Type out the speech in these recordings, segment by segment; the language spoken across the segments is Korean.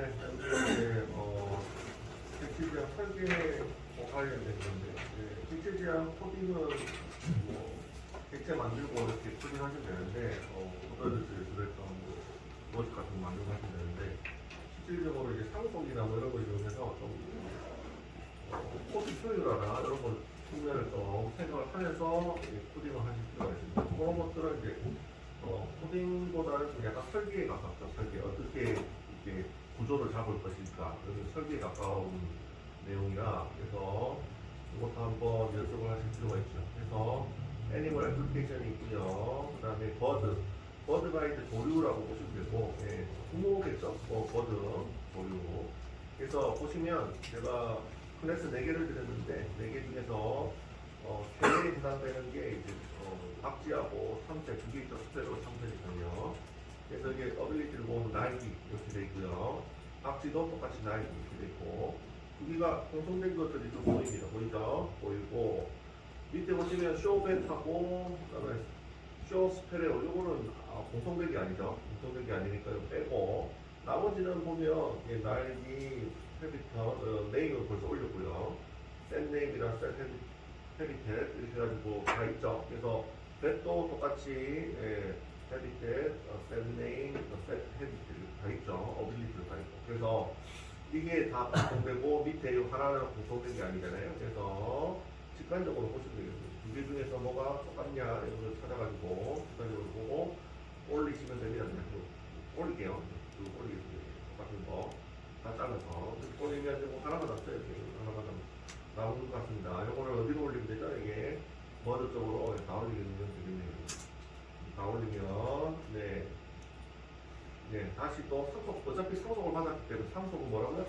네, 이제 어, 객체지향 설계 관련된 건데, 네, 객체지향 코딩은 뭐 객체 만들고 이렇게 코딩하시면 되는데, 어, 오더를 들었던 뭐 로직 같은 거 만들고 하시면 되는데, 실질적으로 이제 상속이나 뭐 이런 걸 이용해서 좀 어, 코드 효율화나 이런 걸 측면을 좀 생각을 하면서 코딩을 하실 필요가 있습니다. 그런 것들은 이제 어, 코딩보다는 좀 약간 설계에 가깝죠. 설계 어떻게 이렇게 구조를 잡을 것일까 그런 설계에 가까운 내용이라 그래서 이것도 한번 연습을 하실 필요가 있죠. 그래서 애니멀 애플리케이션이 있고요. 그 다음에 버드 버드 가 이제 조류라고 보시면 되고 예, 부모겠죠. 어, 버드 조류 그래서 보시면 제가 클래스 4개를 드렸는데 4개 중에서 어, 3개에 해당되는 게 이제 어, 박쥐하고 참새 두개 있죠. 스페로 참새니까요. 그래서 이게 어빌리티를 보면 나이기 이렇게 돼 있고요. 박쥐도 똑같이 나이기 이렇게 두 개가 공통된 것들이 좀 보입니다. 보이죠? 보이고 밑에 보시면 쇼벤하고 그다음에 쇼 스페레오 요거는 아, 공통된 게 아니죠. 공통된 게 아니니까 이거 빼고 나머지는 보면 이게 날기 헤비터 어, 네임을 벌써 올렸고요. 셋 네임이랑 셋 헤비 헤비텟 이렇게 해가지고 다 있죠. 그래서 셋도 똑같이 예, 헤비텟, 어, 셋 네임, 어, 셋 헤비텟 다 있죠. 어빌리티도 다 있고. 그래서 이게 다 공통되고 밑에 이 하나는 공통된 게 아니잖아요. 그래서 직관적으로 보시면 되겠습니다. 두 개 중에서 뭐가 똑같냐 이런 걸 찾아가지고 직관적으로 보고 올리시면 됩니다. 그냥 또 올릴게요. 쭉 올리겠습니다. 똑같은 거 다 잘라서 올리면 이제 하나가 났어요. 이렇게 하나가 남- 나오는 것 같습니다. 이거를 어디로 올리면 되죠? 이게 머드 쪽으로 다 올리면 되겠네요. 다 올리면 네. 네, 다시 또 상속, 어차피 상속을 받았기 때문에 상속은 뭐라고요?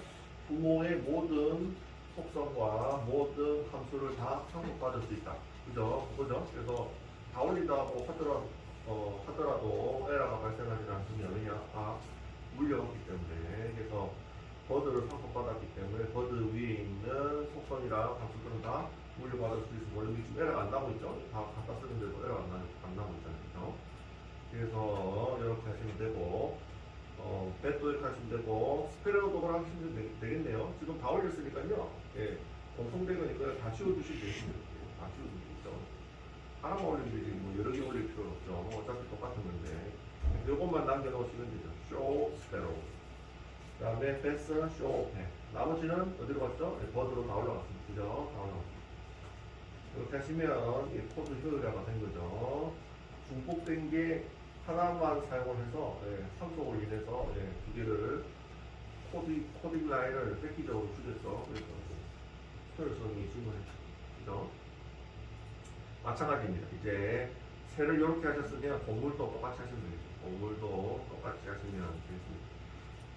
부모의 모든 속성과 모든 함수를 다 상속받을 수 있다. 그죠? 그거죠? 그래서 다 올린다고 하더라도, 어, 하더라도 에러가 발생하지 않으면 왜냐? 다 물려갔기 때문에. 그래서 버드를 상속받았기 때문에 버드 위에 있는 속성이랑 함수들은 다 물려받을 수 있고, 여기 지금 에러가 안 나고 있죠? 다 갖다 쓰는데도 에러가 안, 나, 안 나고 있잖아요. 그죠? 그래서 이렇게 하시면 되고, 어, 이렇게 하시면 되고, 스페레오도 그렇게 하시면 되, 되겠네요. 지금 다 올렸으니까요. 예, 공통된 거니까 다 지워주시면 되겠습니다. 이렇게. 다 지워주시면 되죠. 하나만 올리면 되지, 뭐 여러 개 올릴 필요는 없죠. 뭐 어차피 똑같은 건데. 요것만 남겨놓으시면 되죠. 쇼 스페로. 그 다음에 패스 쇼 배. 나머지는 어디로 갔죠? 예, 버드로 다 올라갔습니다. 그죠? 다 올라갔습니다. 이렇게 하시면 이 코드 효율화가 된 거죠. 중복된 게 하나만 사용을 해서 예, 상속으로 인해서 예, 두 개를 코디, 코딩 라인을 획기적으로 줄였죠. 그래서 효율성이 증가했죠. 그죠? 마찬가지입니다. 이제 새를 이렇게 하셨으면 동물도 똑같이 하시면 되겠죠. 동물도 똑같이 하시면 되겠습니다.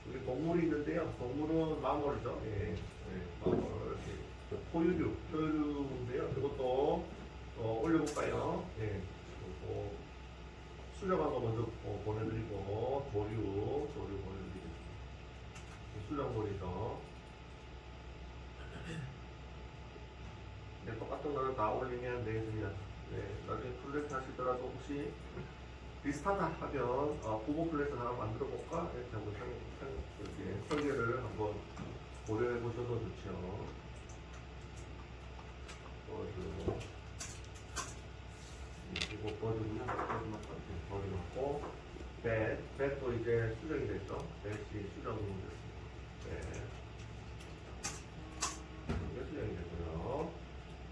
여기 동물이 있는데요. 동물은 마물이죠. 예, 예, 마물. 예. 포유류, 포유류인데요. 이것도 어, 올려볼까요? 예, 그리고 수정한 거 먼저 어, 보내드리고 조류, 조류 보내드리겠습니다. 수정본이죠. 네, 똑같은 거를 다 올리면 되겠습니다. 네, 나중에 플랫 하시더라도 혹시 비슷하다 하면 어, 부모 플랫을 하나 만들어 볼까? 이렇게 한번 생, 생, 이렇게 설계를 한번 고려해 보셔도 좋죠. 버드 그리고 버드고요. 버드 맞고 뱃, 뱃도 이제 수정이 됐죠. 뱃이 수정됐습니다. 뱃 이게 수정이 됐고요.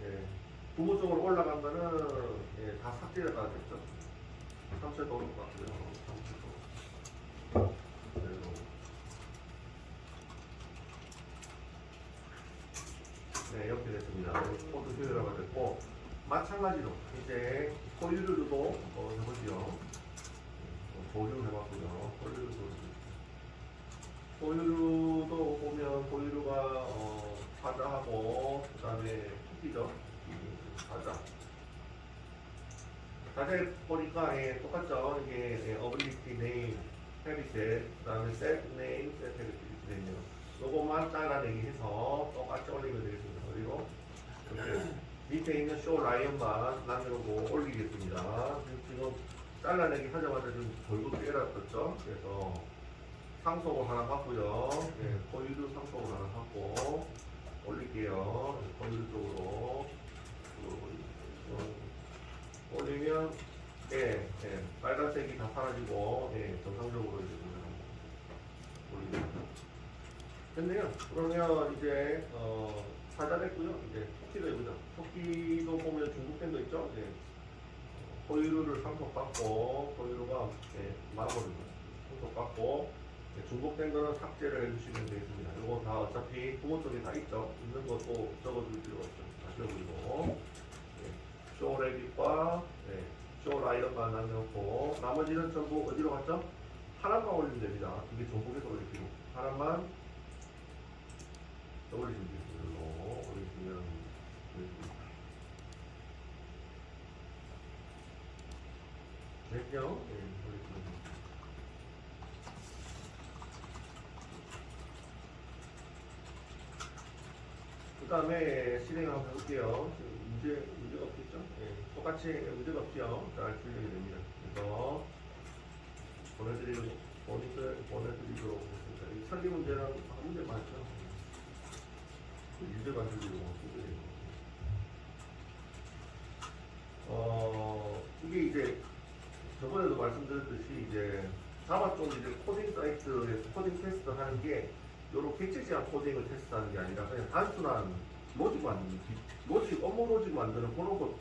예. 부모 쪽으로 올라가면은 예, 다 삭제가 됐죠. 삼체도 똑같고요. 삼체도. 그리고 네, 이렇게 됐습니다. 코드 효율화가 됐고 마찬가지로 이제 포유류도 어, 해보죠. 어, 보류 해봤고요. 포유류도 포유류도 보면 포유류가 어, 사자하고 그다음에 토끼죠. 사자. 자세히 보니까 예, 똑같죠. 이게 예, 어빌리티 네임, 헤비셋, 그다음에 셋 네임, 셋 헤비셋 이렇게 되네요. 요것만 잘라내기 해서 똑같이 올리면 되겠습니다. 그리고 이렇게 밑에 있는 쇼 라이언만 남겨놓고 올리겠습니다. 지금 잘라내기 하자마자 지금 깨라 떴죠. 그래서 상속을 하나 받고요. 예, 포유류 상속을 하나 받고 올릴게요. 포유류 쪽으로 어, 올리면 예, 예, 빨간색이 다 사라지고 예, 정상적으로 이제 올립니다. 됐네요. 그러면 이제 어, 사자됐고요. 이제 토끼도 해보죠. 토끼도 보면 중국된 거 있죠. 예. 포유류를 상속받고 포유류가 예, 마블입니다. 상속받고 예, 중복된 거는 삭제를 해주시면 되겠습니다. 이거 다 어차피 부모 쪽에 다 있죠. 있는 것도 적어줄 필요 없죠. 다시 적어주고 예, 쇼레빗과 예, 쇼라이더만 남겨놓고 나머지는 전부 어디로 갔죠? 하나만 올리면 됩니다. 이게 전국에서 올릴 필요. 하나만 더 올리시면. 이걸로 올리시면 되겠습니다. 됩니다. 그 다음에 실행 한번 해볼게요. 지금 문제, 문제가 없겠죠? 예, 똑같이 문제가 없죠? 잘 풀리게 됩니다. 그래서 보내드리고, 보니까 보내드리도록 하겠습니다. 이 설계 문제는 한 문제 많죠? 그 문제 만들기로 준비해요. 어, 이게 이제 저번에도 말씀드렸듯이 이제 자바 쪽 이제 코딩 사이트에서 코딩 테스트 하는 게 요런 객체 제한 코딩을 테스트하는 게 아니라 그냥 단순한 로직 만드는 로직 업무 로직 만드는 그런 거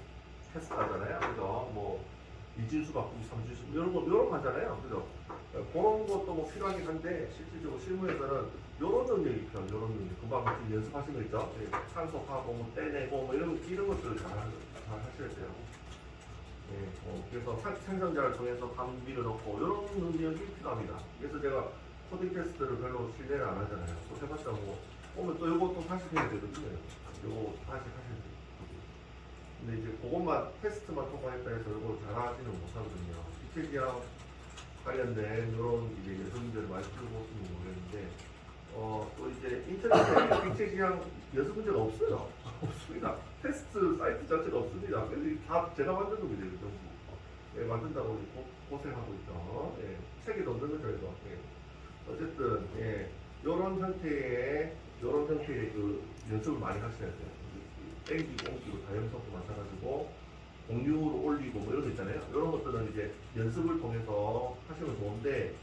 테스트하잖아요. 그죠? 뭐 이진수 바꾸기 삼진수 이런 거 이런 거 하잖아요. 그죠? 그런 것도 뭐 필요하긴 한데 실질적으로 실무에서는 이런 능력이 필요 이런 능력 금방 같이 연습하신 거 있죠? 예, 산속하고 뭐 떼내고 뭐 이런 이런 것들을 잘, 하- 잘 하셔야 돼요. 예, 어, 그래서 상- 생성자를 통해서 감비를 넣고 이런 능력이 필요합니다. 그래서 제가 코딩 테스트를 별로 신뢰를 안 하잖아요. 또 해봤자 뭐 오면 또 이것도 다시 해야 되거든요. 이거 다시 하셔야 돼요. 근데 이제 그것만 테스트만 통과했다 해서 이걸 잘 하지는 못하거든요. 기체지향 관련된 이런 이제 연습문제를 많이 풀고 있는 모르겠는데 어, 또 이제 인터넷에 기체지향 연습 문제가 없어요. 없습니다. 테스트 사이트 자체가 없습니다. 다 제가 만든 겁니다. 이거 전부. 예, 만든다고 고생하고 있죠. 예, 책에 넣는 거죠, 이거. 예. 어쨌든, 예, 요런 형태의, 요런 형태의 그 연습을 많이 하셔야 돼요. 땡기고 옮기고 다연속도 마찬가지고, 공유로 올리고 뭐 이런 거 있잖아요. 이런 것들은 이제 연습을 통해서 하시면 좋은데,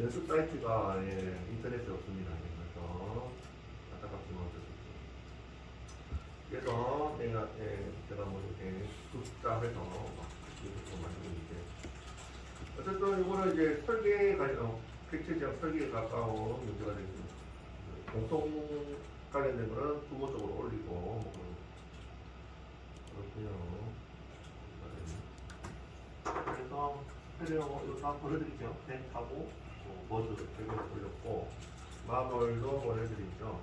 연습 사이트가 예, 인터넷에 없습니다. 예, 그래서 안타깝지만 어쩔 수 없습니다. 그래서 내가 예, 제가 뭐 이렇게 숫자해서 막 이렇게 만드는데 어쨌든 이거는 이제 설계에 관련 객체지향 설계에 가까운 문제가 되겠습니다. 공통 관련된 거는 부모 쪽으로 올리고 뭐 그렇고요. 그래서 해령 이거 다 보내드리죠. 펜하고 뭐 버드 이거 올렸고 마블도 보내드리죠.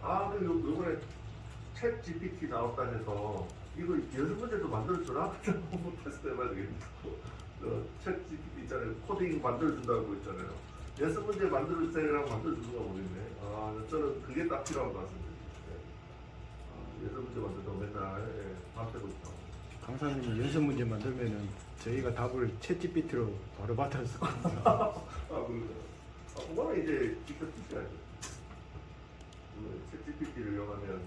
아, 그 요- 요번에 챗 GPT 나왔다 해서 이거 연습 문제도 만들어주나? 한번 테스트 해봐야 되겠네. 어, 챗 GPT 있잖아요. 코딩 만들어준다고 있잖아요. 연습 문제 만들어주세요랑 만들어주는가 모르겠네. 아, 저는 그게 딱 필요한 것 같습니다. 네. 아, 연습 문제 만들다고 맨날 예, 밤새고 있죠. 강사님이 연습 문제 만들면은 저희가 답을 챗GPT로 바로 받아서 아, 그, 아, 그거는 이제 직접 쓰셔야죠. 그, 챗GPT를 이용하면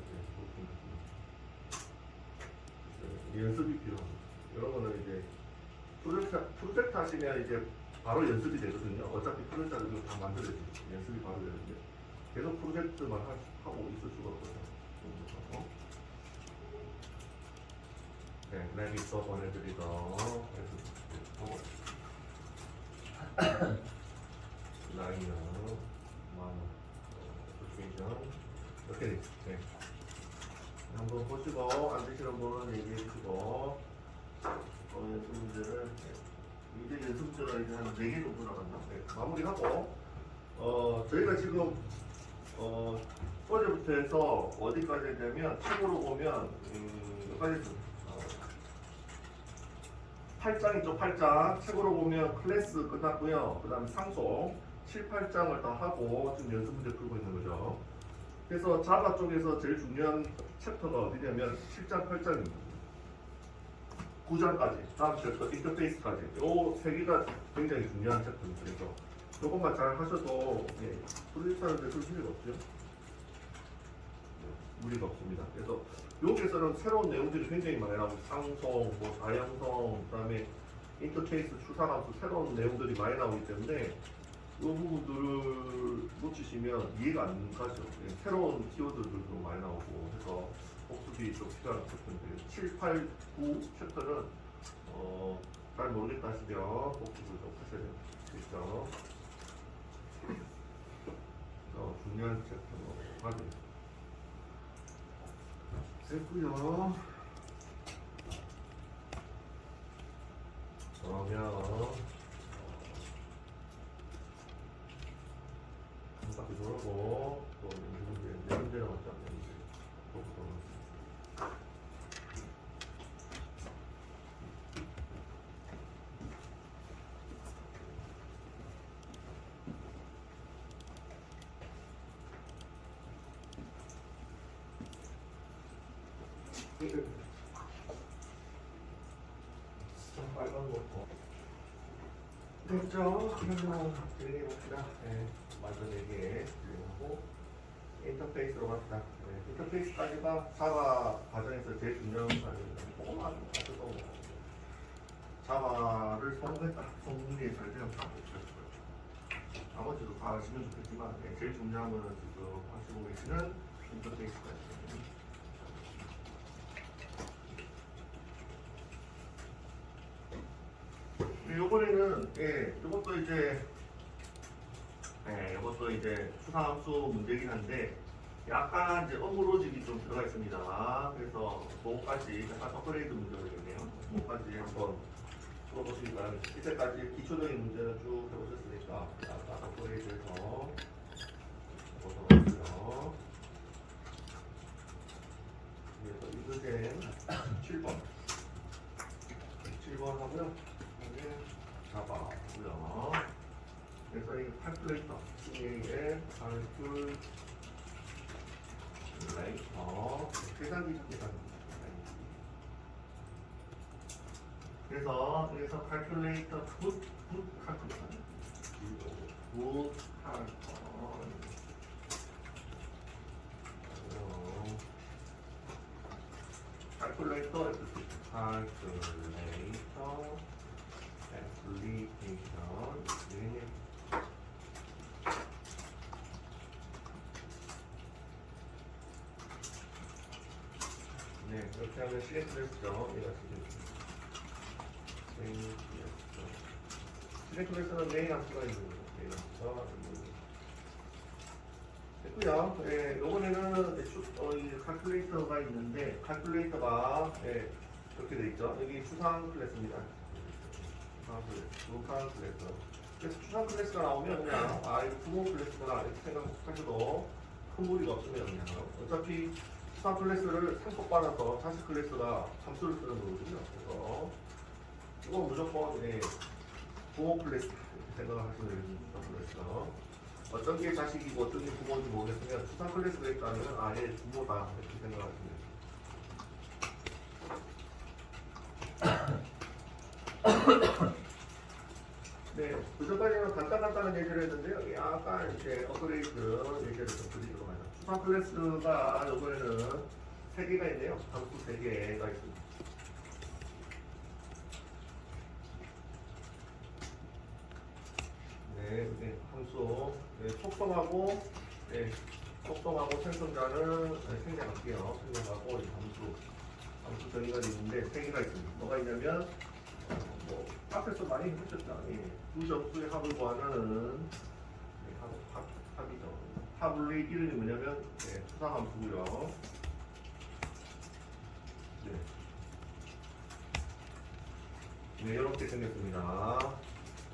이제 연습이 필요합니다. 이런 거는 이제 프로젝트, 프로젝트 하시면 이제 바로 연습이 되거든요. 어차피 프로젝트를 이거 다 만들어야지. 연습이 바로 되는데 계속 프로젝트만 하, 하고 있을 수가 없거든요. 그래서 네, 레미터 보내드리던 그래서 라이너 만원 소시션 이렇게 돼. 네. 한번 보시고 안 되시는 분은 얘기해 주시고 어, 연습 문제를 네. 이제 연습 문제가 이제 한 4개 정도 남았나? 네. 마무리하고 어 저희가 지금 어 어제부터 해서 어디까지 했냐면 책으로 보면 음, 여기까지 8장 있죠, 8장. 책으로 보면 클래스 끝났고요. 그 다음에 상속 7, 8장을 다 하고 지금 연습 문제 풀고 있는 거죠. 그래서 자바 쪽에서 제일 중요한 챕터가 어디냐면 7장, 8장입니다. 구절까지, 다음 챕터 인터페이스까지 요세 개가 굉장히 중요한 챕터입니다. 그래서 요것만 잘 하셔도 예, 프로젝트 하는데 큰 힘이 없죠. 네, 무리가 없습니다. 그래서 여기에서는 새로운 내용들이 굉장히 많이 나오고 상성, 뭐 다양성, 그다음에 인터페이스 추산함수 새로운 내용들이 많이 나오기 때문에 이 부분들을 놓치시면 이해가 안 가죠. 예, 새로운 키워드들도 많이 나오고 해서 복습이 좀 필요한 챕터인데 7, 8, 9 챕터는 어, 잘 모르겠다 하시면 복습을 좀 하셔야 되겠죠. 어, 중요한 챕터로 확인. 됐고요. 그러면 한 바퀴 돌고 또 이제 네 문제 남았지 않는지 또 돌아. 빨간 거. 진행해 봅시다. 네, 먼저 4개 진행하고 인터페이스로 갑시다. 네, 인터페이스까지가 자바 과정에서 제일 중요한 과정입니다. 자바를 성공했다. 성공이 잘 되면 다 못했어요. 나머지도 다 아시면 좋겠지만 네, 제일 중요한 거는 지금 하시고 계시는 인터페이스까지. 네, 요번에는 예, 요것도 이제 예, 요것도 이제 추상함수 문제긴 한데 약간 이제 어무로직이 좀 들어가 있습니다. 그래서 그거까지 약간 업그레이드 문제가 되겠네요. 그거까지 한번 풀어보시기 바랍니다. 이때까지 기초적인 문제는 쭉 해보셨으니까 약간 업그레이드해서 보도록 하고요. 그래서 이그젠 7번 7번 하고요. 이게 잡아고요. 그래서 이 칼큘레이터 CA의 칼큘레이터 계산기 계산 그래서 여기서 칼큘레이터 굿, 굿 칼큘레이터 굿 칼큘레이터 칼큘레이터 칼큘레이터 네. 네, 이렇게 하면 CSS죠. 얘가 CSS. CSS는 메인 함수가 있는 거죠. 메인 함수가. 됐고요. 예, 요번에는 추, 어, 이 칼큘레이터가 있는데 칼큘레이터가 예, 이렇게 돼 있죠. 여기 추상 클래스입니다. 추상 클래스, 루칸 클래스. 그래서 추상 클래스가 나오면 그냥 아 이거 부모 클래스구나 이렇게 생각하셔도 큰 무리가 없으면 그냥 어차피 추상 클래스를 상속 받아서 자식 클래스가 함수를 쓰는 거거든요. 그래서 이거 무조건 예, 부모 클래스 이렇게 생각하시면 됩니다. 클래스. 어떤 게 자식이고 어떤 게 부모인지 모르겠으면 추상 클래스가 있다면 아예 부모다 이렇게 생각하시면 됩니다. 네, 그전까지는 간단간단한 얘기를 했는데요. 약간 이제 업그레이드 얘기를 좀 드리도록 하죠. 추상 클래스가 이번에는 세 개가 있네요. 함수 세 개가 있습니다. 네, 네, 함수 네, 속성하고 네, 속성하고 생성자는 네, 생략할게요. 생략하고 이 함수 함수 정의가 있는데 세 개가 있습니다. 뭐가 있냐면 어, 뭐 앞에서 많이 해보셨죠. 예, 두 점수의 합을 구하는 네, 합, 합, 합이죠. 합의 이름이 뭐냐면 네, 수상함수고요. 네. 네, 이렇게 생겼습니다.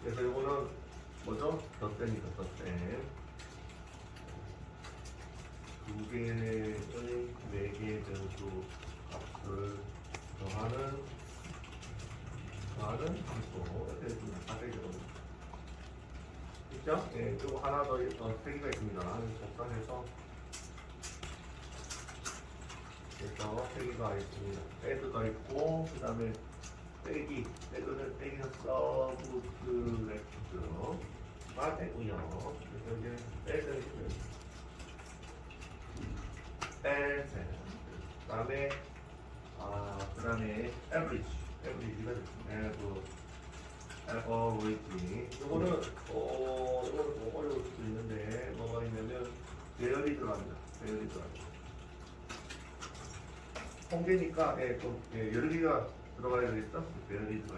그래서 이거는 뭐죠? 덧셈이죠, 덧셈. 두 개의 네 개의 변수 값을 더하는 함수 이렇게 좀 가되거든요. 있죠? 예, 그리고 하나 더, 어, 세 개가 있습니다. 복사해서 그래서 세 개가 있습니다. 애드가 있고 그 다음에 빼기 빼기는 빼기는 서브트랙트가 되고요. 그래서 이제 빼기 빼세. 그다음에 아 그다음에 average average가 에브 에버리지. 이거는 어 이거는 좀 어려울 수도 있는데 뭐가 있냐면 배열이 들어갑니다. 배열이 들어갑니다. 통계니까 예, 좀 예, 여러 개가 들어가야 되겠죠? 배열이 돼.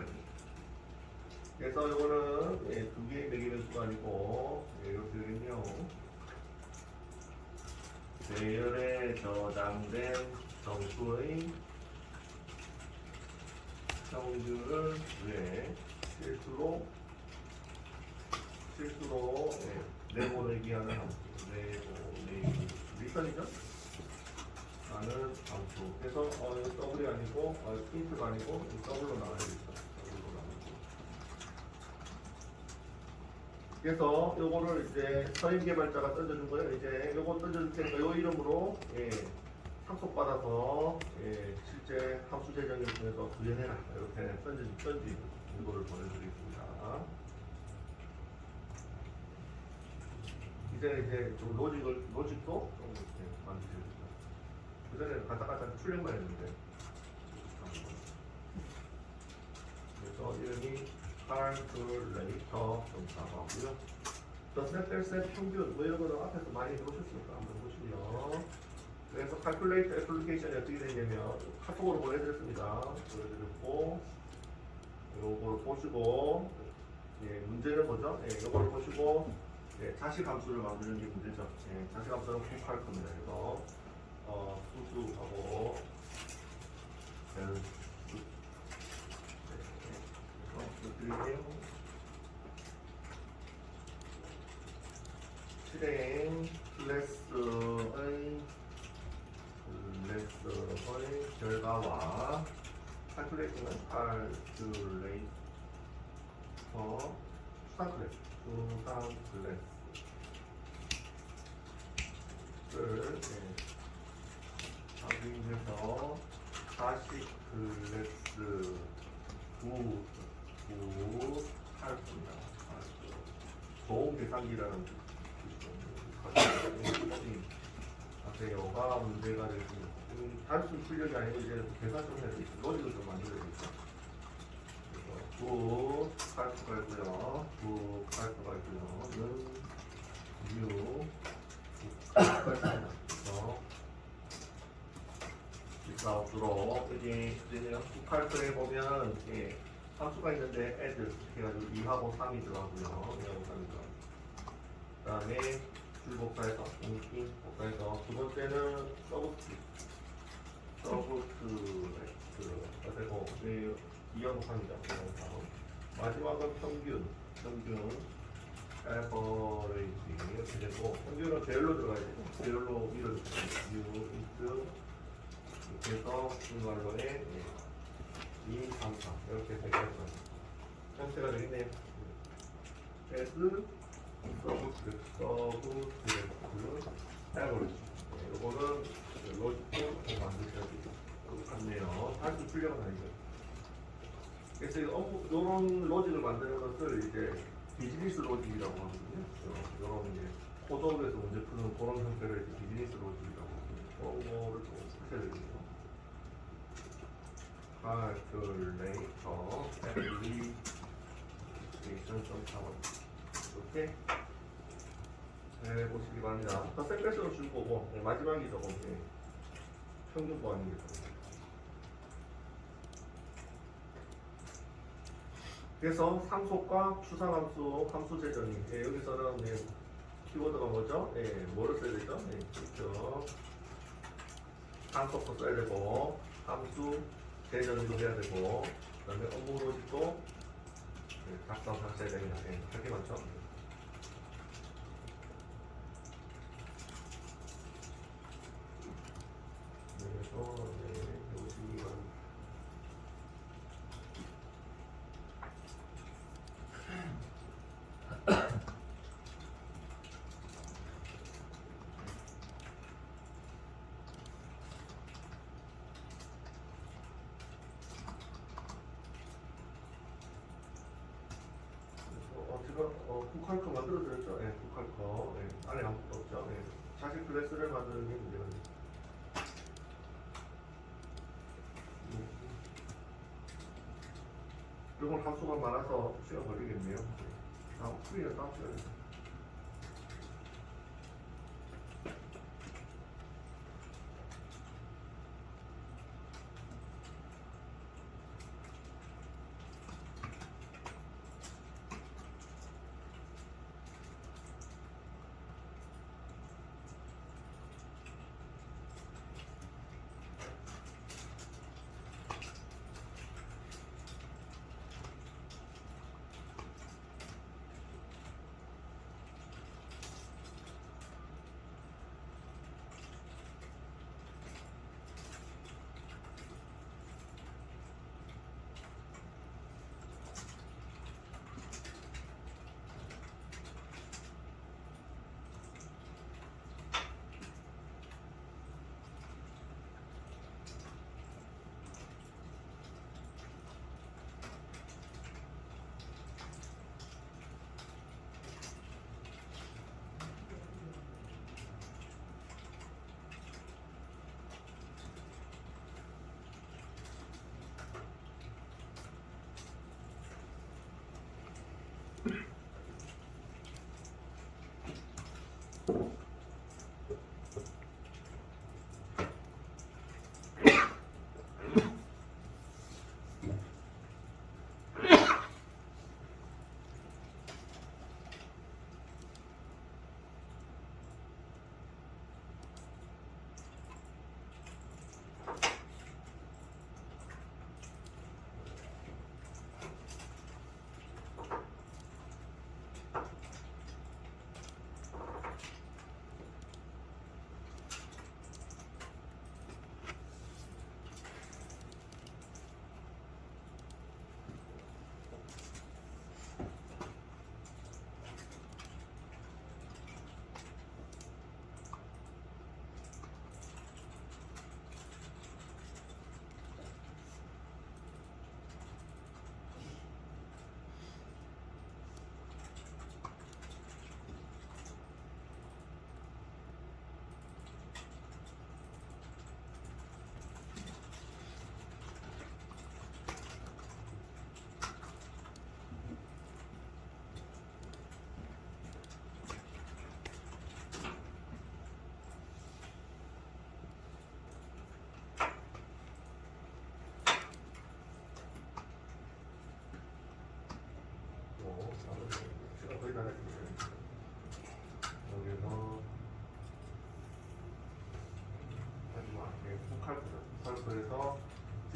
그래서 이거는 예, 두 개의 매개 변수가 아니고 예, 이렇게 되겠네요. 배열에 저장된 정수의 평균을 왜 실수로 실수로 예, 내보내기 하는 함수 내보내기. 리턴이죠? 라는 함수. 그래서 어, 이거 더블이 아니고 어, 힌트가 아니고 이 더블로 나와야겠죠. 더블로 나오고 그래서 요거를 이제 서임 개발자가 던져준 거예요. 이제 요거 던져줄 테니까 요 이름으로 예, 상속 받아서 예, 실제 함수 재정을 통해서 구현해라 이렇게 던지 던지 이거를 보내드리겠습니다. 이제 이제 좀 로직을 로직도 좀 이렇게 만드셔야겠다. 그 전에는 가짜가짜 출력만 했는데. 그래서 이름이 칼큘레이터 좀 나가고요. 더셋 뺄셋 평균 뭐 이런 거는 앞에서 많이 들어오셨으니까 한번 보시면 그래서 칼큘레이터 애플리케이션이 어떻게 되냐면 카톡으로 보내드렸습니다. 보내드렸고 요거를 보시고 예, 문제는 뭐죠? 예, 요거를 보시고 예, 자식 함수를 만드는 게 문제죠. 예, 자식 함수는 꼭할 겁니다. 그래서 어, 수수하고 네, 그래서 드릴게요. 실행 클래스의 클래스의 결과와 칼큘레이터는 칼큘레이터 수상 클래스 수상 클래스를 네. 확인해서 다시 클래스 9, 9 할겁니다. 보험 계산기라는 하세요가 문제가 되겠습니다. 음, 단순 출력이 아니고 이제 계산 좀 해야 되겠죠. 로직을 좀 만들어야 되겠죠. 그래서 9 칼수가 있고요. 9 칼수가 있고요. 는6 칼수가 있습니다. 그래서 나오도록 이제 이제 칼클에 보면 예, 함수가 있는데 add 해가지고 2하고 3이 들어가고요. 2하고 3이 들어가고 그 다음에 줄복사해서 공식 복사해서 두 번째는 서브스트 서브스트 그리고 2하고 3이죠. 2하고 3 마지막은 평균. 평균 에버레이지. 이렇게 되고 평균은 배열로 들어가야 되고 배열로 밀어주세요. U 인트. 이렇게 해서 중괄호에 2, 3, 4 이렇게 되겠습니다 형태가 되겠네요. S 서브 서브 드레스 에버리지 이거는 로직도 만드셔야 같네요. 단순 출력은 아니죠. 그래서 이런 로직을 만드는 것을 이제 비즈니스 로직이라고 하거든요. 이런 이제 코드업에서 문제 푸는 그런 형태를 이제 비즈니스 로직이라고 하거든요. 그런 거를 좀 되겠네요. calculator application 이렇게 해보시기 바랍니다. 더 셀프레스로 줄 거고 네, 마지막이 저거 네. 평균 보안이겠죠. 그래서 상속과 추상함수, 함수 재정이 예, 여기서는 네, 키워드가 뭐죠? 예, 뭐를 써야 되죠? 네, 그렇죠. 상속도 써야 되고 함수 재정도 해야 되고 그 다음에 업무 로직도 네, 작성 작성해야 됩니다. 예, 할게 많죠? 네, 그래서 네, 배우시기 바랍니다. 제가 어, 북할커 만들어드렸죠? 예, 북할커. 예, 안에 아무것도 없죠? 예. 자식 클래스를 만드는 게 문제가 있죠. 음. 이건 함수가 많아서 시간 걸리겠네요. 아, 풀이는 다음 시간에.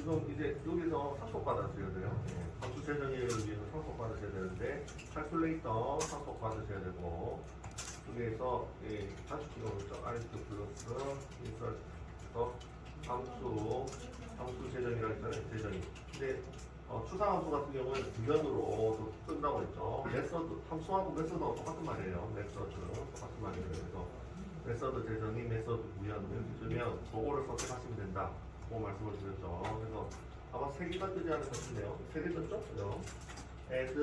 지금 이제 여기서 상속 받아주셔야 돼요. 예, 함수 재정의를 위해서 상속 받으셔야 되는데 칼큘레이터 상속 받으셔야 되고 여기에서 예, 오죠. 아리스트 플러스 인서트에서 함수 함수 재정이라고 했잖아요. 재정이. 근데 어, 추상함수 같은 경우는 두면으로 뜬다고 했죠. 메서드, 함수하고 메서드하고 똑같은 말이에요. 메서드, 똑같은 말이에요. 그래서 메서드 재정의 메서드 구현 이렇게 뜨면 그거를 선택하시면 된다. 그 말씀을 드렸죠. 그래서 아마 세 개가 뜨지 않을까 싶네요. 세개 떴죠? 그죠? add,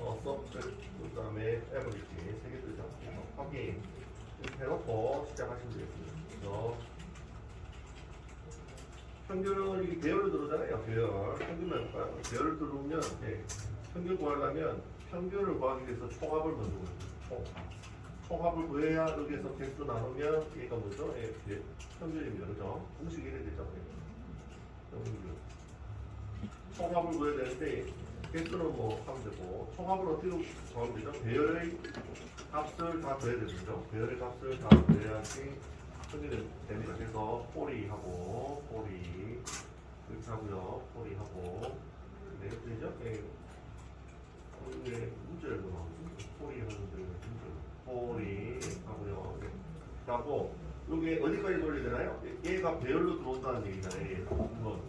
어, subject, 그 다음에 average 세개 뜨죠. 그래서 확인 이렇게 해놓고 시작하시면 되겠습니다. 그래서 평균을 이 배열을 들어오잖아요. 배열. 평균을 해볼까요? 배열을 들어오면 예, 평균 구하려면 평균을 구하기 위해서 총합을 먼저. 총. 총합을 구해야 여기에서 개수 나누면 얘가 뭐죠? 예, 예, 평균입니다. 그죠? 공식이 이래 되죠. 총합을 구해야 되는데 개수는 뭐 하면 되고 총합을 어떻게 구하면 되죠? 배열의 값을 다 더해야 되죠. 배열의 값을 다 더해야지 평균이 됩니다. 그래서 꼬리하고 꼬리 이렇게 하고요. 꼬리하고 네, 되죠? 예. 이게 문제를 나오죠. 꼬리 하는데 문제. 꼬리 하고요. 네. 하고 여기 어디까지 되나요? 얘가 배열로 들어온다는 얘기잖아요. 얘. 이건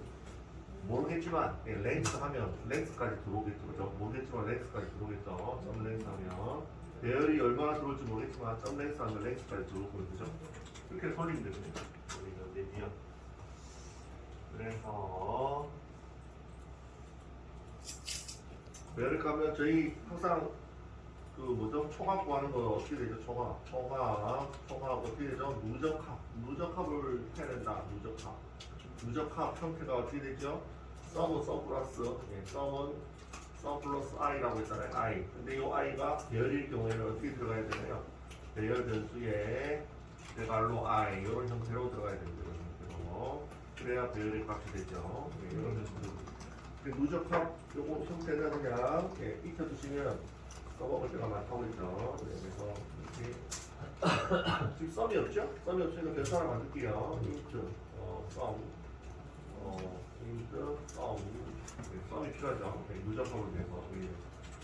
모르겠지만 예, 랭스 하면 랭스까지 들어오겠죠. 그죠? 모르겠지만 랭스까지 들어오겠죠. 점 랭스 하면 배열이 얼마나 들어올지 모르겠지만 점 랭스 하면 랭스까지 들어오고 그죠? 이렇게 설리면 됩니다. 내비야. 그래서 배열을 까면 저희 항상 그 뭐죠? 총합 구하는 거 어떻게 되죠? 총합, 총합, 총합 어떻게 되죠? 누적합, 누적합을 해낸다. 누적합, 누적합 형태가 어떻게 되죠? 썸은 썸 플러스, 예, 썸은 썸 플러스 i라고 했잖아요. i. 근데 이 i가 배열일 경우에는 어떻게 들어가야 되나요? 배열 변수에 대괄호 i 이런 형태로 들어가야 됩니다. 이런 형태로. 그래야 배열의 값이 되죠. 예, 이런. 그 누적합 요거 형태는 그냥 예, 익혀두시면 써먹을 때가 많다고 했죠. 네, 그래서 이렇게 지금 썸이 없죠? 썸이 없으니까 변수 하나 만들게요. 인트, 어, 썸, 어, 인트, 썸. 네, 썸이 필요하죠. 네, 누적합을 위해서 우리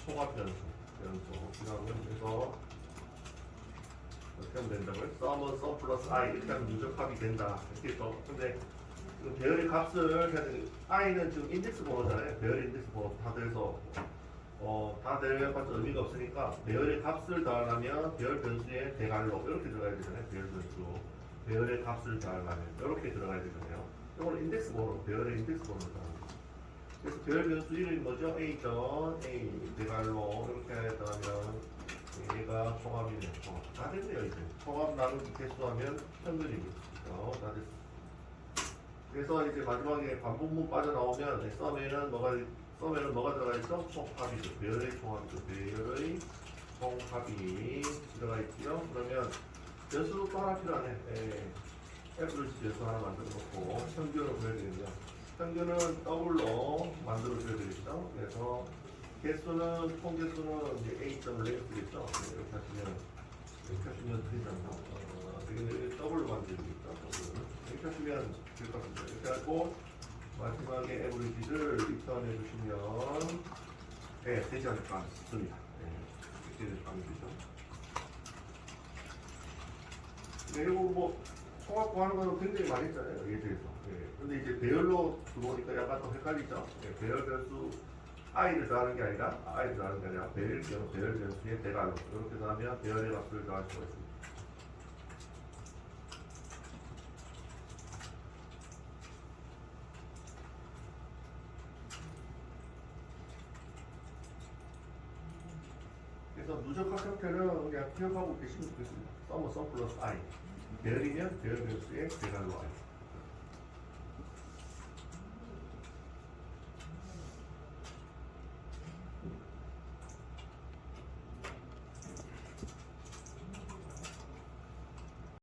총합 변수, 변수. 그다음에 그래서 어떻게 하면 된다고요? 썸은 썸 플러스 i 하면 누적합이 된다. 이렇게 또 근데 그 배열의 값을 돼. i는 지금 인덱스 번호잖아요. 배열 인덱스 번호 다 돼서 어, 다 대여해봤자 의미가 없으니까 배열의 값을 더하려면 배열 변수의 대괄호 이렇게 들어가야 되잖아요. 배열 변수 배열의 값을 더하려면 이렇게 들어가야 되잖아요. 이거는 인덱스 번호 배열의 인덱스 번호다. 그래서 배열 변수 이름이 뭐죠? a 점 a 대괄호 이렇게 하면 얘가 총합이네요. 총합. 다 됐네요 이제. 총합 나누기 개수하면 평균이겠죠. 다 됐어. 그래서 이제 마지막에 반복문 빠져나오면 썸에는 뭐가 썸에는 뭐가 들어가 있죠? 총합이죠. 배열의 총합이죠. 배열의 총합이 들어가 있고요. 그러면 변수도 또 하나 필요하네. 예. 에브리지 변수 하나 만들어 놓고 평균을 되는데요. 평균은 더블로 만들어 줘야 되겠죠. 그래서 개수는 총 개수는 이제 a 점 랭크겠죠. 네, 이렇게 하시면 이렇게 하시면 되잖아요. 어, 되게 더블로 만들겠죠. 이렇게 하시면 될 것 같습니다. 이렇게 하고 마지막에 에브리지를 리턴해 주시면 네, 되지 않을까 싶습니다. 네, 하면 되죠. 네, 그리고 뭐 총합 구하는 거는 굉장히 많이 했잖아요. 여기에 대해서. 네. 근데 이제 배열로 들어오니까 약간 좀 헷갈리죠. 네, 배열 변수 i를 더하는 게 아니라 i를 더하는 게 아니라 배열 변 배열 변수의 대괄호 이렇게 더하면 배열의 값을 더할 수가 있습니다. 그래서 누적합 형태는 그냥 기억하고 계시면 되겠습니다. 썸은 썸 플러스 i. 배열 변수의 대괄호 i.